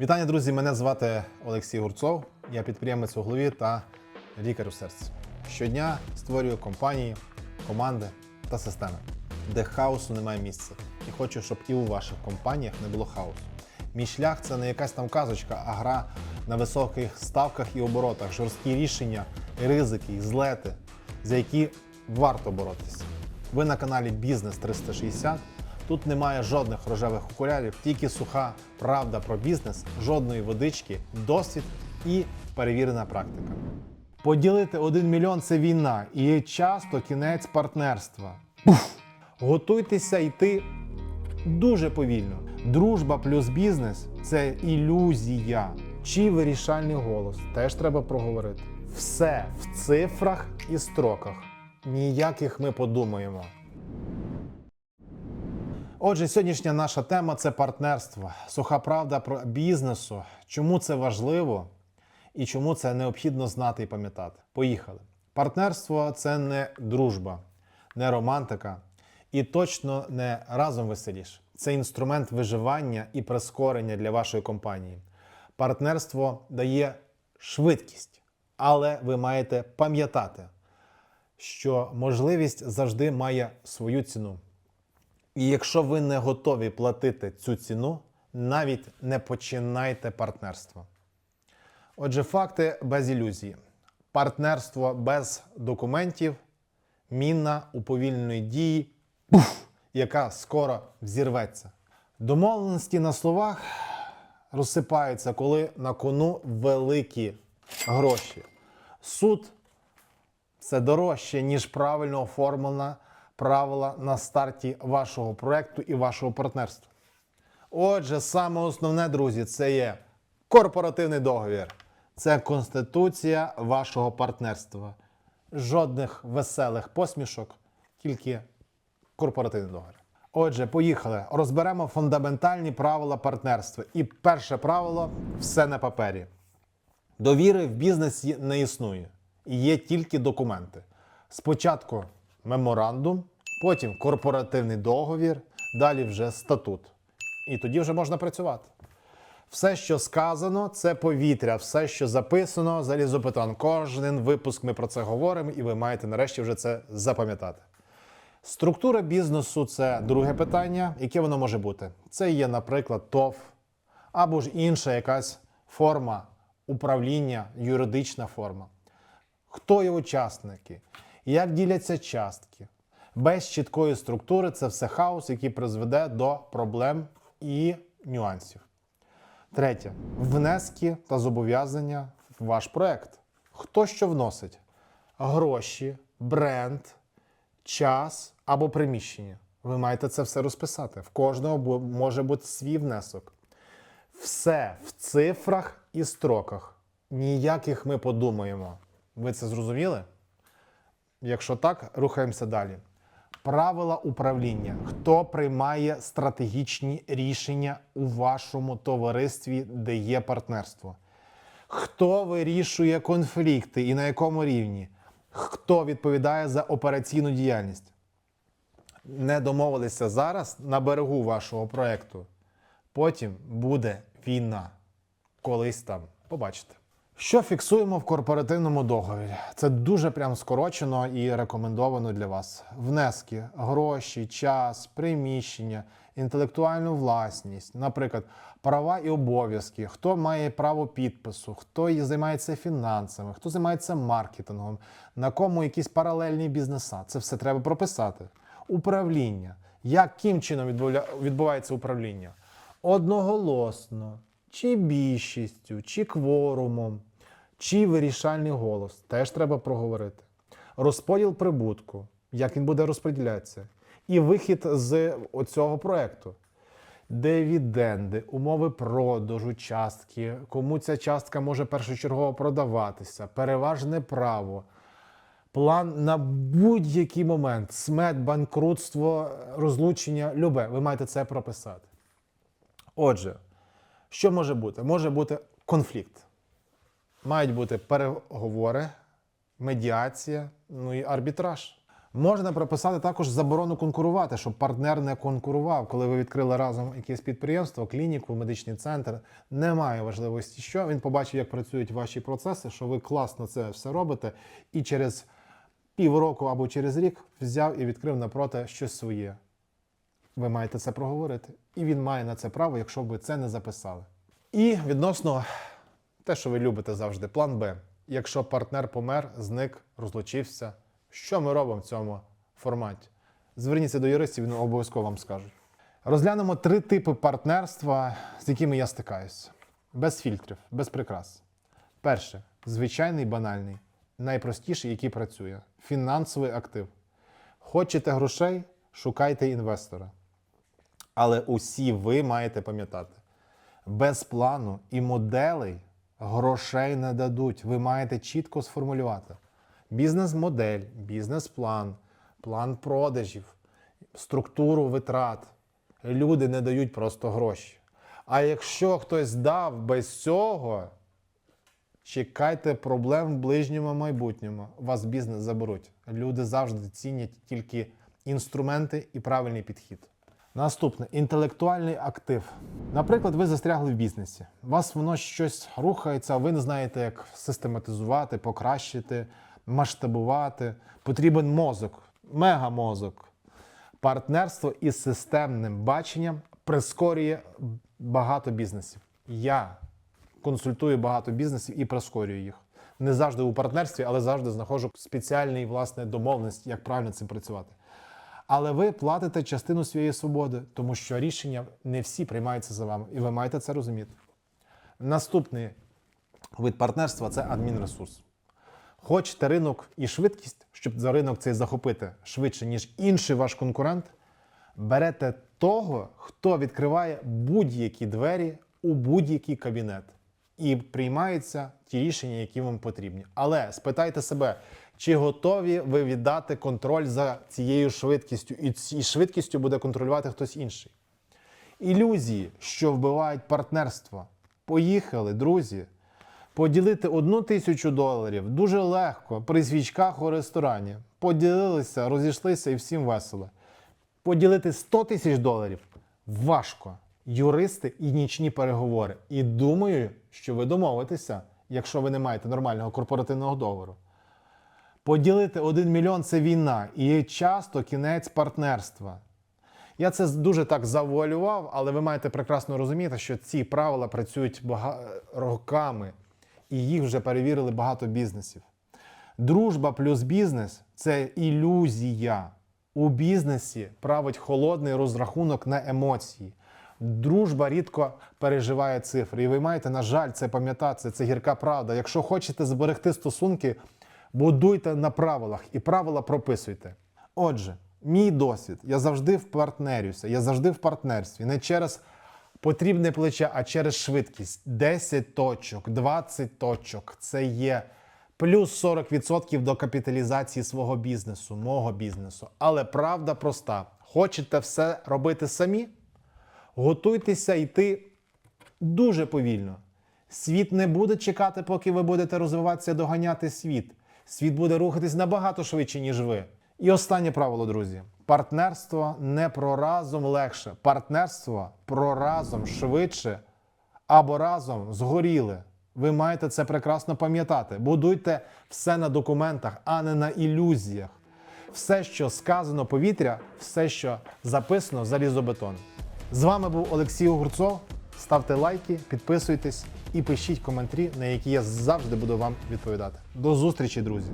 Вітання, друзі! Мене звати Олексій Гурцов. Я підприємець у голові та лікар у серці. Щодня створюю компанії, команди та системи, де хаосу немає місця. І хочу, щоб і у ваших компаніях не було хаосу. Мій шлях це не якась там казочка, а гра на високих ставках і оборотах, жорсткі рішення, ризики, злети, за які варто боротися. Ви на каналі Бізнес 360. Тут немає жодних рожевих окулярів, тільки суха правда про бізнес, жодної водички, досвід і перевірена практика. Поділити 1 мільйон це війна, і часто кінець партнерства. Пуф! Готуйтеся йти дуже повільно. Дружба плюс бізнес це ілюзія. Чи вирішальний голос теж треба проговорити. Все в цифрах і строках. Ніяких ми подумаємо. Отже, сьогоднішня наша тема це партнерство. Суха правда про бізнесу. Чому це важливо і чому це необхідно знати і пам'ятати. Поїхали. Партнерство це не дружба, не романтика і точно не разом веселіш. Це інструмент виживання і прискорення для вашої компанії. Партнерство дає швидкість, але ви маєте пам'ятати, що можливість завжди має свою ціну. І якщо ви не готові платити цю ціну, навіть не починайте партнерство. Отже, факти без ілюзії. Партнерство без документів, міна уповільненої дії, пуф, яка скоро взірветься. Домовленості на словах розсипаються, коли на кону великі гроші. Суд це дорожче, ніж правильно оформлена правила на старті вашого проекту і вашого партнерства. Отже, саме основне, друзі, це є корпоративний договір. Це конституція вашого партнерства. Жодних веселих посмішок, тільки корпоративний договір. Отже, поїхали. Розберемо фундаментальні правила партнерства. І перше правило все на папері. Довіри в бізнесі не існує. Є тільки документи. Спочатку меморандум, потім корпоративний договір, далі вже статут. І тоді вже можна працювати. Все, що сказано, це повітря, все, що записано, залізопитан. Кожен випуск ми про це говоримо, і ви маєте нарешті вже це запам'ятати. Структура бізнесу це друге питання. Яке воно може бути? Це є, наприклад, ТОВ або ж інша якась форма управління, юридична форма. Хто є учасники? Як діляться частки? Без чіткої структури це все хаос, який призведе до проблем і нюансів. Третє внески та зобов'язання в ваш проект. Хто що вносить? Гроші, бренд, час або приміщення. Ви маєте це все розписати. В кожного може бути свій внесок. Все в цифрах і строках. Ніяких ми подумаємо. Ви це зрозуміли? Якщо так, рухаємося далі. Правила управління. Хто приймає стратегічні рішення у вашому товаристві, де є партнерство? Хто вирішує конфлікти і на якому рівні? Хто відповідає за операційну діяльність? Не домовилися зараз на берегу вашого проекту. Потім буде війна. Колись там. Побачите. Що фіксуємо в корпоративному договорі? Це дуже прям скорочено і рекомендовано для вас. Внески, гроші, час, приміщення, інтелектуальну власність, наприклад, права і обов'язки, хто має право підпису, хто займається фінансами, хто займається маркетингом, на кому якісь паралельні бізнеса. Це все треба прописати. Управління. Яким чином відбувається управління? Одноголосно, чи більшістю, чи кворумом, чи вирішальний голос. Теж треба проговорити. Розподіл прибутку, як він буде розподілятися, і вихід з цього проекту. Дивіденди, умови продажу частки, кому ця частка може першочергово продаватися, переважне право, план на будь-який момент, смерть, банкрутство, розлучення, любе. Ви маєте це прописати. Отже, що може бути? Може бути конфлікт. Мають бути переговори, медіація, ну і арбітраж. Можна прописати також заборону конкурувати, щоб партнер не конкурував. Коли ви відкрили разом якесь підприємство, клініку, медичний центр, немає важливості, що він побачив, як працюють ваші процеси, що ви класно це все робите, і через півроку або через рік взяв і відкрив напроти щось своє. Ви маєте це проговорити. І він має на це право, якщо ви це не записали. І відносно те, що ви любите завжди, план Б. Якщо партнер помер, зник, розлучився, що ми робимо в цьому форматі? Зверніться до юристів, вони обов'язково вам скажуть. Розглянемо три типи партнерства, з якими я стикаюся. Без фільтрів, без прикрас. Перше звичайний банальний, найпростіший, який працює фінансовий актив. Хочете грошей, шукайте інвестора. Але усі ви маєте пам'ятати, без плану і моделей грошей не дадуть. Ви маєте чітко сформулювати бізнес-модель, бізнес-план, план продажів, структуру витрат. Люди не дають просто гроші. А якщо хтось дав без цього, чекайте проблем в ближньому майбутньому. Вас бізнес заберуть. Люди завжди цінять тільки інструменти і правильний підхід. Наступне інтелектуальний актив. Наприклад, ви застрягли в бізнесі. Вас воно щось рухається, а ви не знаєте, як систематизувати, покращити, масштабувати. Потрібен мозок, мегамозок. Партнерство із системним баченням прискорює багато бізнесів. Я консультую багато бізнесів і прискорюю їх. Не завжди у партнерстві, але завжди знаходжу спеціальні власне домовленості, як правильно цим працювати. Але ви платите частину своєї свободи, тому що рішення не всі приймаються за вами, і ви маєте це розуміти. Наступний вид партнерства це адмінресурс. Хочете ринок і швидкість, щоб за ринок цей захопити швидше, ніж інший ваш конкурент, берете того, хто відкриває будь-які двері у будь-який кабінет. І приймаються ті рішення, які вам потрібні. Але спитайте себе, чи готові ви віддати контроль за цією швидкістю, і цією швидкістю буде контролювати хтось інший. Ілюзії, що вбивають партнерство. Поїхали, друзі. Поділити одну тисячу доларів дуже легко при свічках у ресторані. Поділилися, розійшлися і всім весело. Поділити 100 тисяч доларів важко. Юристи і нічні переговори. І думаю, що ви домовитеся, якщо ви не маєте нормального корпоративного договору. Поділити 1 мільйон це війна і часто кінець партнерства. Я це дуже так завуалював, але ви маєте прекрасно розуміти, що ці правила працюють бага... роками, і їх вже перевірили багато бізнесів. Дружба плюс бізнес це ілюзія. У бізнесі править холодний розрахунок на емоції. Дружба рідко переживає цифри. І ви маєте, на жаль, це пам'ятати, це гірка правда. Якщо хочете зберегти стосунки, будуйте на правилах і правила прописуйте. Отже, мій досвід, я завжди впартнерюся, я завжди в партнерстві. Не через потрібне плече, а через швидкість. 10 точок, 20 точок це є плюс 40% до капіталізації свого бізнесу, мого бізнесу. Але правда проста: хочете все робити самі? Готуйтеся йти дуже повільно. Світ не буде чекати, поки ви будете розвиватися, доганяти світ. Світ буде рухатись набагато швидше, ніж ви. І останнє правило, друзі: партнерство не про разом легше. Партнерство про разом швидше або разом згоріли. Ви маєте це прекрасно пам'ятати. Будуйте все на документах, а не на ілюзіях. Все, що сказано повітря, все, що записано залізобетон. З вами був Олексій Огурцов. Ставте лайки, підписуйтесь і пишіть коментарі, на які я завжди буду вам відповідати. До зустрічі, друзі!